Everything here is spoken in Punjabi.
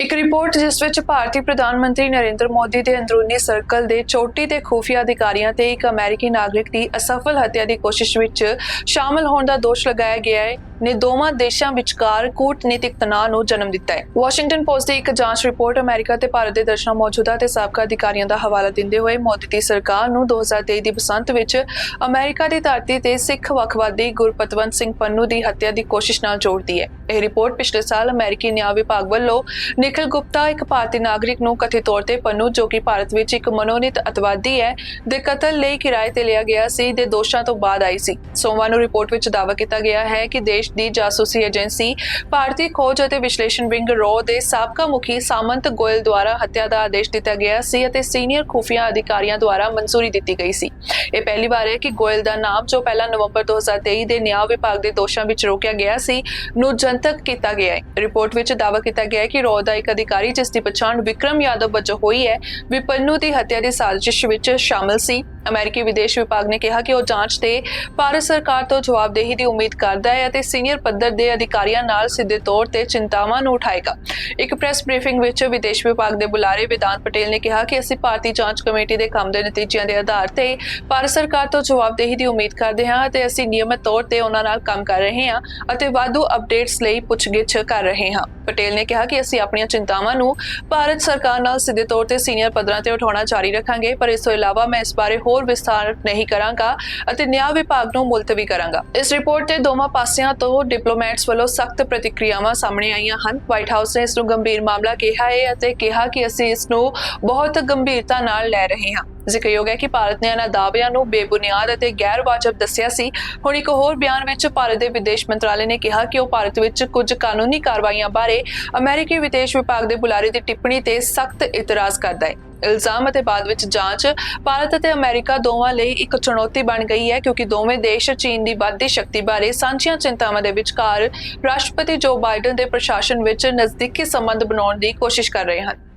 ਇੱਕ ਰਿਪੋਰਟ ਜਿਸ ਵਿੱਚ ਭਾਰਤੀ ਪ੍ਰਧਾਨ ਮੰਤਰੀ ਨਰਿੰਦਰ ਮੋਦੀ ਦੇ ਅੰਦਰੂਨੀ ਸਰਕਲ ਦੇ ਚੋਟੀ ਦੇ ਖੂਫੀਆ ਅਧਿਕਾਰੀਆਂ ਤੇ ਇੱਕ ਅਮਰੀਕੀ ਨਾਗਰਿਕ ਦੀ ਅਸਫਲ ਹੱਤਿਆ ਦੀ ਕੋਸ਼ਿਸ਼ ਵਿੱਚ ਸ਼ਾਮਲ ਹੋਣ ਦਾ ਦੋਸ਼ ਲਗਾਇਆ ਗਿਆ ਹੈ। ਨੇ ਦੋਵਾਂ ਦੇਸ਼ਾਂ ਵਿਚਕਾਰ ਕੂਟਨੀਤਿਕ ਤਣਾਅ ਨੂੰ ਜਨਮ ਦਿੱਤਾ ਹੈ। ਵਾਸ਼ਿੰਗਟਨ ਪੋਸਟ ਦੀ ਇੱਕ ਜਾਂਚ ਰਿਪੋਰਟ ਅਮਰੀਕਾ ਤੇ ਭਾਰਤ ਦੇ ਦਰਸ਼ਨਾਂ ਮੌਜੂਦਾ ਤੇ ਸਾਬਕਾ ਅਧਿਕਾਰੀਆਂ ਦਾ ਹਵਾਲਾ ਦਿੰਦੇ ਹੋਏ ਮੋਦੀ ਦੀ ਸਰਕਾਰ ਨੂੰ 2023 ਦੀ ਬਸੰਤ ਵਿੱਚ ਅਮਰੀਕਾ ਦੀ ਧਰਤੀ ਤੇ ਸਿੱਖ ਵੱਖਵਾਦੀ ਗੁਰਪਤਵੰਤ ਸਿੰਘ ਪੰਨੂ ਦੀ ਹੱਤਿਆ ਦੀ ਕੋਸ਼ਿਸ਼ ਨਾਲ ਜੋੜਦੀ ਹੈ। ਇਹ ਰਿਪੋਰਟ ਪਿਛਲੇ ਸਾਲ ਅਮਰੀਕੀ ਨਿਆਂ ਵਿਭਾਗ ਵੱਲੋਂ ਨਿਖਿਲ ਗੁਪਤਾ, ਇੱਕ ਭਾਰਤੀ ਨਾਗਰਿਕ ਨੂੰ ਕਥਿਤ ਤੌਰ ਤੇ ਪੰਨੂ, ਜੋ ਕਿ ਭਾਰਤ ਵਿੱਚ ਇੱਕ ਮਨੋਨੀਤ ਅਤਵਾਦੀ ਹੈ, ਦੇ ਕਤਲ ਲਈ ਕਿਰਾਏ ਤੇ ਲਿਆ ਗਿਆ ਸੀ, ਦੇ ਦੋਸ਼ਾਂ ਤੋਂ ਬਾਅਦ ਆਈ ਸੀ। ਸੋਮਵਾਰ ਨੂੰ ਰਿਪੋਰਟ ਵਿੱਚ ਦਾਅਵਾ ਕੀਤਾ ਗਿਆ ਹੈ ਕਿ ਦੇਸ਼ ਦੇਸ਼ ਦੀ ਜਾਸੂਸੀ ਏਜੰਸੀ ਭਾਰਤੀ ਖੋਜ ਅਤੇ ਵਿਸ਼ਲੇਸ਼ਣ ਵਿੰਗ ਰੋ ਦੇ ਸਾਬਕਾ ਮੁਖੀ ਸਾਮੰਤ ਗੋਇਲ ਦੁਆਰਾ ਹੱਤਿਆ ਦਾ ਆਦੇਸ਼ ਦਿੱਤਾ ਗਿਆ ਸੀ ਅਤੇ ਸੀਨੀਅਰ ਖੁਫੀਆ ਅਧਿਕਾਰੀਆਂ ਦੁਆਰਾ ਮਨਜ਼ੂਰੀ ਦਿੱਤੀ ਗਈ ਸੀ। ਇਹ ਪਹਿਲੀ ਵਾਰ ਹੈ ਕਿ ਗੋਇਲ ਦਾ ਨਾਮ, ਜੋ ਪਹਿਲਾ ਨਵੰਬਰ 2023 ਦੇ ਨਿਆਂ ਵਿਭਾਗ ਦੇ ਦੋਸ਼ਾਂ ਵਿੱਚ ਰੋਕਿਆ ਗਿਆ ਸੀ ਨੂੰ ਜਨਤਕ ਕੀਤਾ ਗਿਆ ਹੈ। ਰਿਪੋਰਟ ਵਿੱਚ ਦਾਅਵਾ ਕੀਤਾ ਗਿਆ ਹੈ ਕਿ ਰੋ ਦਾ ਇੱਕ ਅਧਿਕਾਰੀ, ਜਿਸ ਦੀ ਪਛਾਣ ਵਿਕਰਮ ਯਾਦਵ ਵਜੋਂ ਹੋਈ ਹੈ, ਵਿਪੰਨੂ ਦੀ ਹੱਤਿਆ ਦੀ ਸਾਜ਼ਿਸ਼ ਵਿੱਚ ਸ਼ਾਮਲ ਸੀ। ਅਮਰੀਕੀ ਵਿਦੇਸ਼ ਵਿਭਾਗ ਨੇ ਕਿਹਾ ਕਿ ਉਹ ਜਾਂਚ ਤੇ ਭਾਰਤ ਸਰਕਾਰ ਤੋਂ ਜਵਾਬਦੇਹੀ ਦੀ ਉਮੀਦ ਕਰਦਾ ਹੈ ਅਤੇ ਸੀਨੀਅਰ ਪੱਧਰ ਦੇ ਅਧਿਕਾਰੀਆਂ ਨਾਲ ਸਿੱਧੇ ਤੌਰ ਤੇ ਚਿੰਤਾਵਾਂ ਨੂੰ ਉਠਾਏਗਾ। ਇੱਕ ਪ੍ਰੈਸ ਬਰੀਫਿੰਗ ਵਿੱਚ ਵਿਦੇਸ਼ ਵਿਭਾਗ ਦੇ ਬੁਲਾਰੇ ਵਿਦਾਨ ਪਟੇਲ ਨੇ ਕਿਹਾ ਕਿ ਅਸੀਂ ਭਾਰਤੀ ਜਾਂਚ ਕਮੇਟੀ ਦੇ ਕੰਮ ਦੇ ਨਤੀਜਿਆਂ ਦੇ ਆਧਾਰ ਤੇ ਭਾਰਤ ਸਰਕਾਰ ਤੋਂ ਜਵਾਬਦੇਹੀ ਦੀ ਉਮੀਦ ਕਰਦੇ ਹਾਂ ਅਤੇ ਅਸੀਂ ਨਿਯਮਤ ਤੌਰ ਤੇ ਉਹਨਾਂ ਨਾਲ ਕੰਮ ਕਰ ਰਹੇ ਹਾਂ ਅਤੇ ਵਾਧੂ ਅਪਡੇਟਸ ਲਈ ਪੁੱਛਗਿੱਛ ਕਰ ਰਹੇ ਹਾਂ। ਪਟੇਲ ਨੇ ਕਿਹਾ ਕਿ ਅਸੀਂ ਆਪਣੀਆਂ ਚਿੰਤਾਵਾਂ ਨੂੰ ਭਾਰਤ ਸਰਕਾਰ ਨਾਲ ਸਿੱਧੇ ਤੌਰ ਤੇ ਸੀਨੀਅਰ ਪੱਧਰਾਂ ਤੇ ਉਠਾਉਣਾ ਜਾਰੀ ਰੱਖਾਂਗੇ, ਪਰ ਇਸ ਤੋਂ ਇਲਾਵਾ ਮੈਂ ਇਸ ਬਾਰੇ ਹੋਰ ਵਿਸਥਾਰ ਨਹੀਂ ਕਰਾਂਗਾ ਅਤੇ ਨਿਆਂ ਵਿਭਾਗ ਨੂੰ ਮੁਲਤਵੀ ਕਰਾਂਗਾ। ਇਸ ਰਿਪੋਰਟ ਤੇ ਦੋਵਾਂ ਪਾਸਿਆਂ ਤੋਂ ਡਿਪਲੋਮੈਟਸ ਵੱਲੋਂ ਸਖਤ ਪ੍ਰਤੀਕਿਰਿਆਵਾਂ ਸਾਹਮਣੇ ਆਈਆਂ ਹਨ। ਵਾਈਟ ਹਾਊਸ ਨੇ ਇਸ ਨੂੰ ਗੰਭੀਰ ਮਾਮਲਾ ਕਿਹਾ ਹੈ ਅਤੇ ਕਿਹਾ ਕਿ ਅਸੀਂ ਇਸ ਨੂੰ ਬਹੁਤ ਗੰਭੀਰਤਾ ਨਾਲ ਲੈ ਰਹੇ ਹਾਂ। ਜ਼ਿਕਰਯੋਗ ਹੈ ਕਿ ਭਾਰਤ ਨੇ ਇਹਨਾਂ ਦਾਅਵਿਆਂ ਨੂੰ ਬੇਬੁਨਿਆਦ ਅਤੇ ਗੈਰ ਵਾਜਬ ਦੱਸਿਆ ਸੀ। ਹੁਣ ਇੱਕ ਹੋਰ ਬਿਆਨ ਵਿੱਚ ਭਾਰਤ ਦੇ ਵਿਦੇਸ਼ ਮੰਤਰਾਲੇ ਨੇ ਕਿਹਾ ਕਿ ਉਹ ਭਾਰਤ ਵਿੱਚ ਕੁਝ ਕਾਨੂੰਨੀ ਕਾਰਵਾਈਆਂ ਬਾਰੇ ਅਮਰੀਕੀ ਵਿਦੇਸ਼ ਵਿਭਾਗ ਦੇ ਬੁਲਾਰੇ ਦੀ ਟਿੱਪਣੀ ਤੇ ਸਖਤ ਇਤਰਾਜ਼ ਕਰਦਾ ਹੈ। ਇਲਜ਼ਾਮ ਅਤੇ ਬਾਅਦ ਵਿੱਚ ਜਾਂਚ ਭਾਰਤ ਅਤੇ ਅਮਰੀਕਾ ਦੋਵਾਂ ਲਈ ਇੱਕ ਚੁਣੌਤੀ ਬਣ ਗਈ ਹੈ ਕਿਉਂਕਿ ਦੋਵੇਂ ਦੇਸ਼ ਚੀਨ ਦੀ ਵੱਧਦੀ ਸ਼ਕਤੀ ਬਾਰੇ ਸਾਂਝੀਆਂ ਚਿੰਤਾਵਾਂ ਦੇ ਵਿਚਕਾਰ ਰਾਸ਼ਟਰਪਤੀ ਜੋ ਬਾਈਡਨ ਦੇ ਪ੍ਰਸ਼ਾਸਨ ਵਿੱਚ ਨਜ਼ਦੀਕੀ ਸੰਬੰਧ ਬਣਾਉਣ ਦੀ ਕੋਸ਼ਿਸ਼ ਕਰ ਰਹੇ ਹਨ।